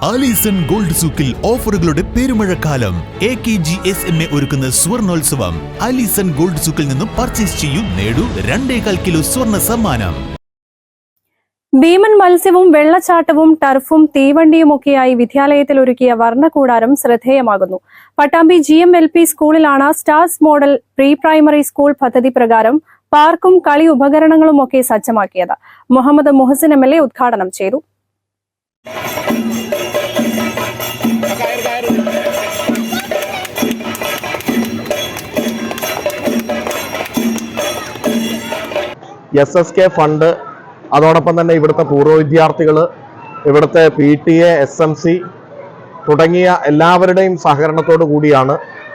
Alison gold സൂക്കിൽ ഓഫറുകളുടെ പെരുമഴക്കാലം. A K G S M A ഒരുക്കുന്ന സ്വർണോത്സവം. ആലീസൺ ഗോൾഡ് സൂക്കിൽ നിന്നും പർച്ചേസ് ചെയ്യും നേടൂ രണ്ടേകാൽ കിലോ സ്വർണ സമ്മാനം. ഭീമൻ മത്സ്യവും വെള്ളച്ചാട്ടവും ടർഫും തീവണ്ടിയുമൊക്കെയായി വിദ്യാലയത്തിൽ ഒരുക്കിയ വർണകൂടാരം ശ്രദ്ധേയമാകുന്നു. Pattambi G M L P സ്കൂളിലാണ് STARS model pre primary school പദ്ധതി പ്രകാരം പാർക്കും കളി ഉപകരണങ്ങളും ഒക്കെ സജ്ജമാക്കിയത്. Muhammad Muhsin M L A ഉദ്ഘാടനം ചെയ്തു. എസ് എസ് കെ ഫണ്ട് അതോടൊപ്പം തന്നെ ഇവിടുത്തെ പൂർവ വിദ്യാർത്ഥികൾ ഇവിടുത്തെ P T A S M C തുടങ്ങിയ എല്ലാവരുടെയും സഹകരണത്തോടു കൂടിയാണ്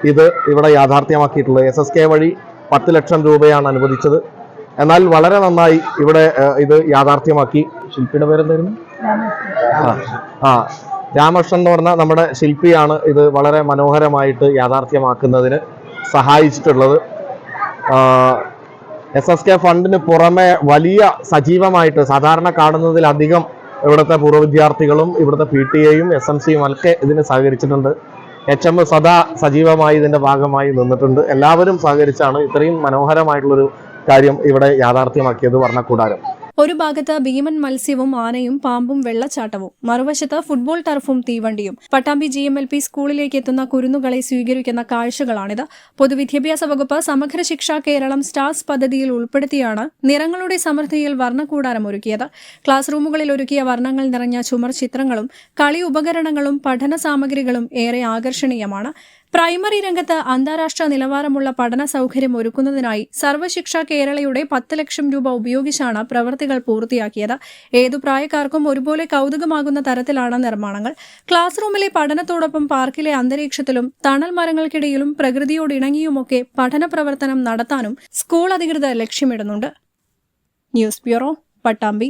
ഇത് ഇവിടെ യാഥാർത്ഥ്യമാക്കിയിട്ടുള്ളത്. എസ് എസ് കെ വഴി പത്ത് ലക്ഷം രൂപയാണ് അനുവദിച്ചത്. എന്നാൽ വളരെ നന്നായി ഇവിടെ ഇത് യാഥാർത്ഥ്യമാക്കി. ശില്പിയുടെ പേരെന്തായിരുന്നു? ആ ആ രാമകൃഷ്ണൻ എന്ന് പറഞ്ഞ നമ്മുടെ ശില്പിയാണ് ഇത് വളരെ മനോഹരമായിട്ട് യാഥാർത്ഥ്യമാക്കുന്നതിന് സഹായിച്ചിട്ടുള്ളത്. എസ് എസ് കെ ഫണ്ടിന് പുറമെ വലിയ സജീവമായിട്ട് സാധാരണ കാണുന്നതിലധികം ഇവിടുത്തെ പൂർവ വിദ്യാർത്ഥികളും ഇവിടുത്തെ പി ടി എയും എസ് എം സിയും ഒക്കെ ഇതിന് സഹകരിച്ചിട്ടുണ്ട്. എച്ച് എം സദാ സജീവമായി ഇതിന്റെ ഭാഗമായി നിന്നിട്ടുണ്ട്. എല്ലാവരും സഹകരിച്ചാണ് ഇത്രയും മനോഹരമായിട്ടുള്ളൊരു കാര്യം ഇവിടെ യാഥാർത്ഥ്യമാക്കിയത് വർണക്കൂടാരം. ഒരു ഭാഗത്ത് ഭീമൻ മത്സ്യവും ആനയും പാമ്പും വെള്ളച്ചാട്ടവും മറുവശത്ത് ഫുട്ബോൾ ടർഫും തീവണ്ടിയും. Pattambi G M L P സ്കൂളിലേക്ക് എത്തുന്ന കുരുന്നുകളെ സ്വീകരിക്കുന്ന കാഴ്ചകളാണിത്. പൊതുവിദ്യാഭ്യാസ വകുപ്പ് സമഗ്ര ശിക്ഷാ കേരളം സ്റ്റാർസ് പദ്ധതിയിൽ ഉൾപ്പെടുത്തിയാണ് നിറങ്ങളുടെ സമൃദ്ധിയിൽ വർണക്കൂടാരം ഒരുക്കിയത്. ക്ലാസ് റൂമുകളിൽ ഒരുക്കിയ വർണങ്ങൾ നിറഞ്ഞ ചുമർ ചിത്രങ്ങളും കളി ഉപകരണങ്ങളും പഠന സാമഗ്രികളും ഏറെ ആകർഷണീയമാണ്. പ്രൈമറി രംഗത്ത് അന്താരാഷ്ട്ര നിലവാരമുള്ള പഠന സൗകര്യം ഒരുക്കുന്നതിനായി സർവശിക്ഷ കേരളയുടെ പത്ത് ലക്ഷം രൂപ ഉപയോഗിച്ചാണ് പ്രവൃത്തികൾ പൂർത്തിയാക്കിയത്. ഏതു പ്രായക്കാർക്കും ഒരുപോലെ കൗതുകമാകുന്ന തരത്തിലാണ് നിർമ്മാണങ്ങൾ. ക്ലാസ് റൂമിലെ പഠനത്തോടൊപ്പം പാർക്കിലെ അന്തരീക്ഷത്തിലും തണൽ മരങ്ങൾക്കിടയിലും പ്രകൃതിയോടിണങ്ങിയുമൊക്കെ പഠന പ്രവർത്തനം നടത്താനും സ്കൂൾ അധികൃതർ ലക്ഷ്യമിടുന്നുണ്ട്. News bureau Pattambi.